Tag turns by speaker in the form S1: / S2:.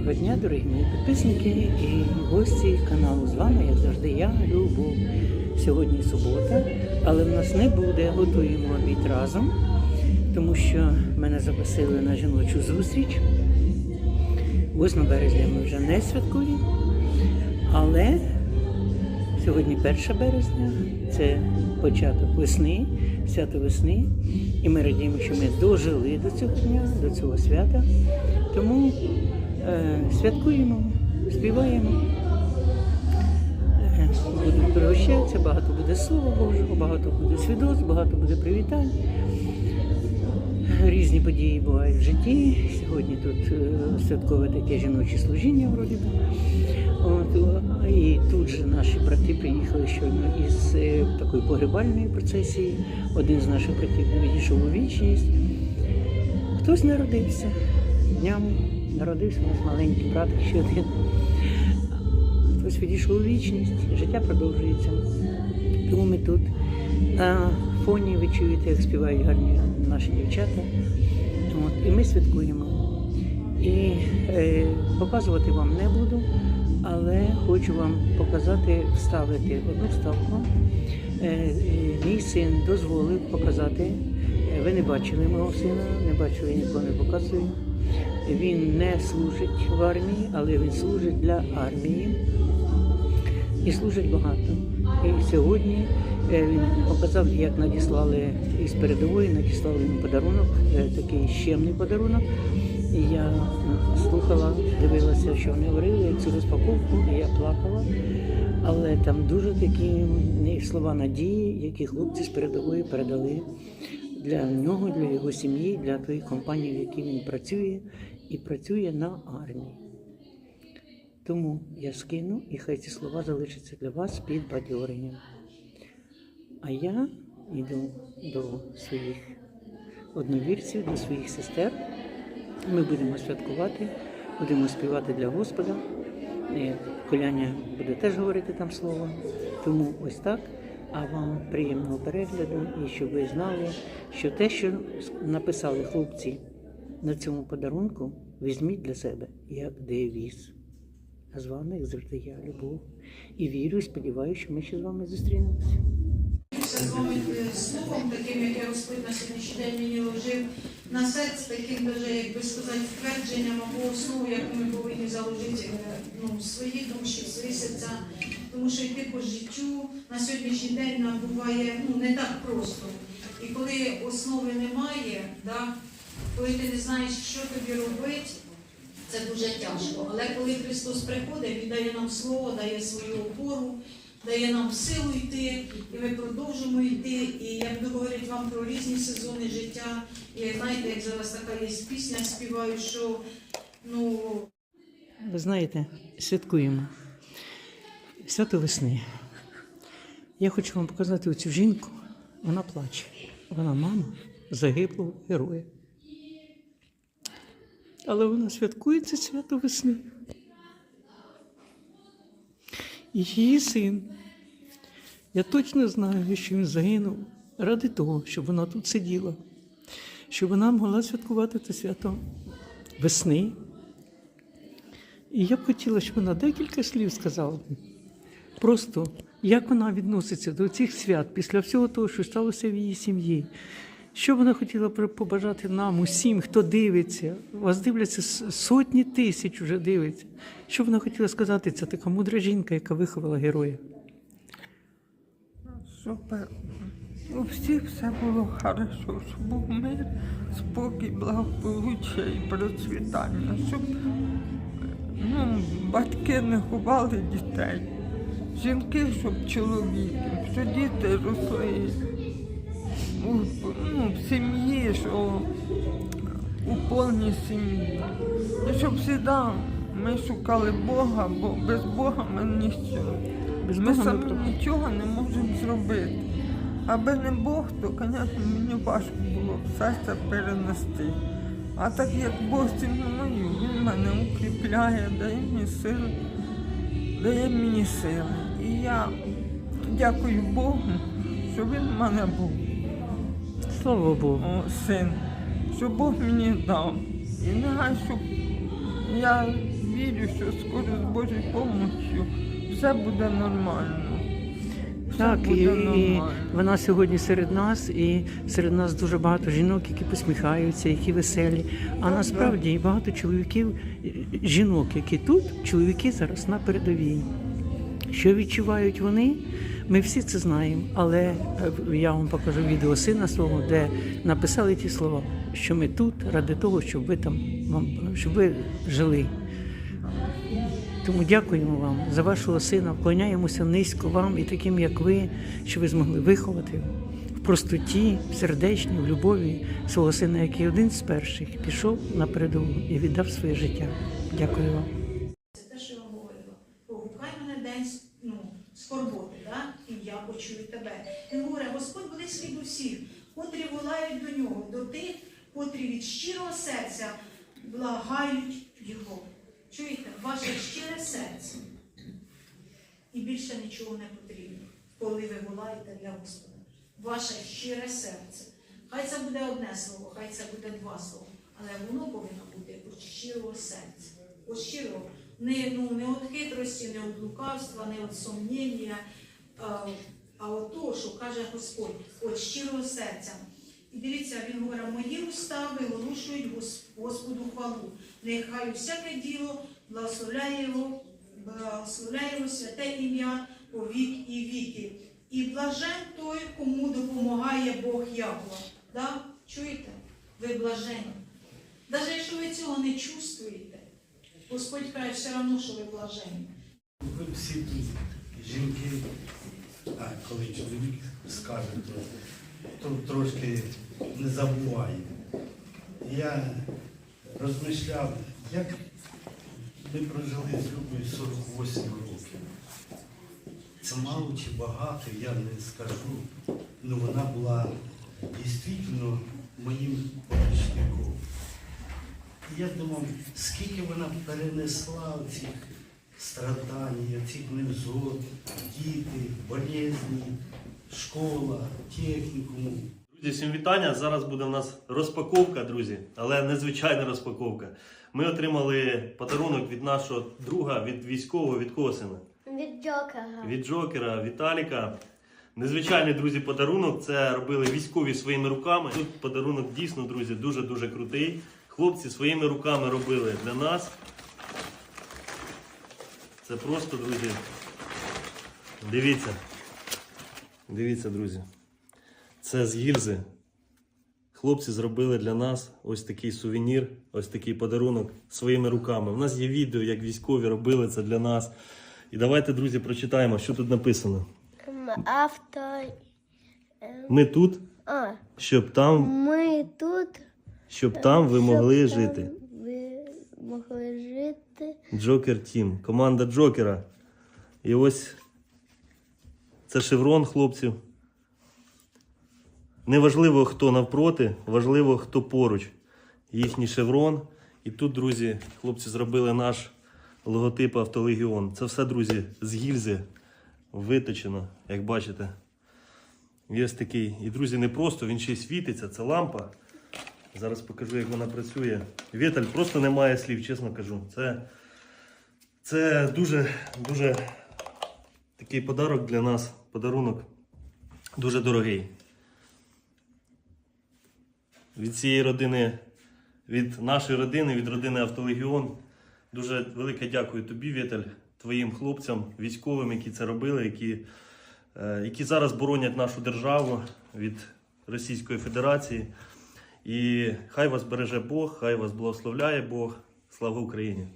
S1: Доброго дня, дорогі мої підписники і гості каналу. З вами, як завжди, я, Любов. Сьогодні субота, але в нас не буде. Готуємо обід разом, тому що мене запросили на жіночу зустріч. 8 березня ми вже не святкуємо, але сьогодні 1 березня це початок весни, свято весни. І ми радіємо, що ми дожили до цього дня, до цього свята. Тому святкуємо, співаємо. Е, Будуть пригощатися, багато буде слова Божого, багато буде свідоцтв, багато буде привітань. Різні події бувають в житті. Сьогодні тут е, святкове таке жіноче служіння вроді. От, і тут же наші брати приїхали щойно із е, такої погребальної процесії. Один з наших братів відійшов у вічність. Хтось народився. Днями народився у нас маленький брат ще один. Хтось відійшов у вічність, життя продовжується. Тому ми тут. На фоні ви чуєте, як співають гарні наші дівчата. От, і ми святкуємо. І е, показувати вам не буду, але хочу вам показати, вставити одну вставку. Е, е, мій син дозволив показати. Е, Ви не бачили мого сина, не бачили, нікого не показую. Він не служить в армії, але він служить для армії і служить багато. І сьогодні е, він показав, як надіслали із передової, надіслали йому подарунок, е, такий щемний подарунок. І я слухала, дивилася, що вони говорили, цю розпаковку, і я плакала. Але там дуже такі слова надії, які хлопці з передової передали для нього, для його сім'ї, для тої компанії, в якій він працює, і працює на армії. Тому я скину, і хай ці слова залишаться для вас під бадьоренням. А я йду до своїх одновірців, до своїх сестер. Ми будемо святкувати, будемо співати для Господа. Коляня буде теж говорити там слово. Тому ось так. А вам приємного перегляду і щоб ви знали, що те, що написали хлопці на цьому подарунку, візьміть для себе як девіз. А з вами, як завжди, я Любов. І вірю, і сподіваюся, що ми ще з вами зустрінемося.
S2: З вами словом, таким, яке Господь на сьогоднішній день мені вложив на серце, таким даже, як би сказати, твердженням або основу, яку ми повинні заложити е, ну, свої душі, свої серця. Тому що йти по життю на сьогоднішній день нам буває ну, не так просто. І коли основи немає, да, коли ти не знаєш, що тобі робити, це дуже тяжко. Але коли Христос приходить, Він дає нам слово, дає свою опору, дає нам силу йти, і ми продовжимо йти. І я буду говорити вам про різні сезони життя. І знаєте, як зараз така є пісня, співаю, що ну.
S1: Ви знаєте, святкуємо свято весни. Я хочу вам показати оцю жінку. Вона плаче. Вона мама загиблого героя. Але вона святкує це свято весни. І її син. Я точно знаю, що він загинув ради того, щоб вона тут сиділа, щоб вона могла святкувати це свято весни. І я б хотіла, щоб вона декілька слів сказала. Просто як вона відноситься до цих свят після всього того, що сталося в її сім'ї. Що вона хотіла побажати нам, усім, хто дивиться, вас дивляться сотні тисяч вже дивиться. Що вона хотіла сказати? Це така мудра жінка, яка виховала героя.
S3: Щоб у всіх все було хорошо, щоб був мир, спокій, благополуччя і процвітання, щоб ну, батьки не ховали дітей, жінки, щоб чоловіки, щоб діти росли ну, в сім'ї, що у повній сім'ї. І щоб завжди ми шукали Бога, бо без Бога ми ніщо.
S1: Без
S3: Ми
S1: Бога
S3: самі
S1: пропали.
S3: нічого не можемо зробити. Аби не Бог, то, звісно, мені важко було б все це перенести. А так як Бог зі мною, Він мене укріпляє, дає мені сили, дає мені сили. І я дякую Богу, що він в мене був,
S1: Слава Богу.
S3: о, син, що Бог мені дав. І нехай, щоб я вірю, що скоро з Божою допомогою все буде нормально.
S1: Так, і, і вона сьогодні серед нас, і серед нас дуже багато жінок, які посміхаються, які веселі. А насправді і багато чоловіків, жінок, які тут, чоловіки зараз на передовій. Що відчувають вони? Ми всі це знаємо, але е, я вам покажу відео сина свого, де написали ті слова, що ми тут ради того, щоб ви там щоб ви жили. Тому дякуємо вам за вашого сина, вклоняємося низько вам і таким, як ви, що ви змогли виховати в простоті, в сердечній, в любові свого сина, який один з перших пішов на передову і віддав своє життя. Дякую вам.
S2: Це те, що я вам говорила. Погукай мене день ну, скорботи, да? і я почую тебе. Він говорить, Господь близький до всіх, котрі волають до нього, до тих, котрі від щирого серця благають його. Чуєте, ваше щире серце. І більше нічого не потрібно, коли ви волаєте для Господа. Ваше щире серце. Хай це буде одне слово, хай це буде два слова. Але воно повинно бути від щирого серця. Від щирого. Не, ну, не від хитрості, не від лукавства, не від сумніння, а, а от того, що каже Господь, від щирого серця. І дивіться, він говорить, мої уста виголошують Господу хвалу. Нехай всяке діло благословляє його, благословляє його святе ім'я по вік і віки. І блажен той, кому допомагає Бог Якова. Да? Чуєте? Ви блажені. Навіть якщо ви цього не чувствуєте, Господь каже все одно, що ви блажені.
S4: Ви всі тут жінки, а коли чоловік скаже, то, то трошки не забуває. Я розмишляв, як ми прожили з Любою 48 років. Це мало чи багато, я не скажу. Ну вона була дійсно моїм помічником. Я думав, скільки вона перенесла цих страдань, цих невзгод, діти, болезні, школа, технікум.
S5: Друзі, всім вітання. Зараз буде в нас розпаковка, друзі, але незвичайна розпаковка. Ми отримали подарунок від нашого друга, від військового, від Косина,
S6: Від Джокера.
S5: від Джокера, Віталіка. Незвичайний друзі подарунок. Це робили військові своїми руками. Тут подарунок дійсно, друзі, дуже дуже крутий. Хлопці своїми руками робили для нас. Це просто, друзі. Дивіться. Дивіться, друзі. Це з гільзи. Хлопці зробили для нас ось такий сувенір, ось такий подарунок своїми руками. У нас є відео, як військові робили це для нас. І давайте, друзі, прочитаємо, що тут написано.
S6: Авто.
S5: Ми тут,
S6: А,
S5: щоб там,
S6: ми тут.
S5: Щоб там ви
S6: щоб
S5: могли
S6: там
S5: жити.
S6: Ви могли жити.
S5: Джокер Тім, команда Джокера. І ось це шеврон хлопців. Неважливо, хто навпроти, важливо, хто поруч. Їхній шеврон. І тут, друзі, хлопці зробили наш логотип Автолегіон. Це все, друзі, з гільзи виточено, як бачите. Є такий. І, друзі, не просто, він ще й світиться, це лампа. Зараз покажу, як вона працює. Віталь просто немає слів, чесно кажу. Це, це дуже, дуже такий подарок для нас. Подарунок дуже дорогий. Від цієї родини, від нашої родини, від родини Автолегіон. Дуже велике дякую тобі, Віталь, твоїм хлопцям, військовим, які це робили, які, е, які зараз боронять нашу державу від Російської Федерації. І хай вас береже Бог, хай вас благословляє Бог. Слава Україні!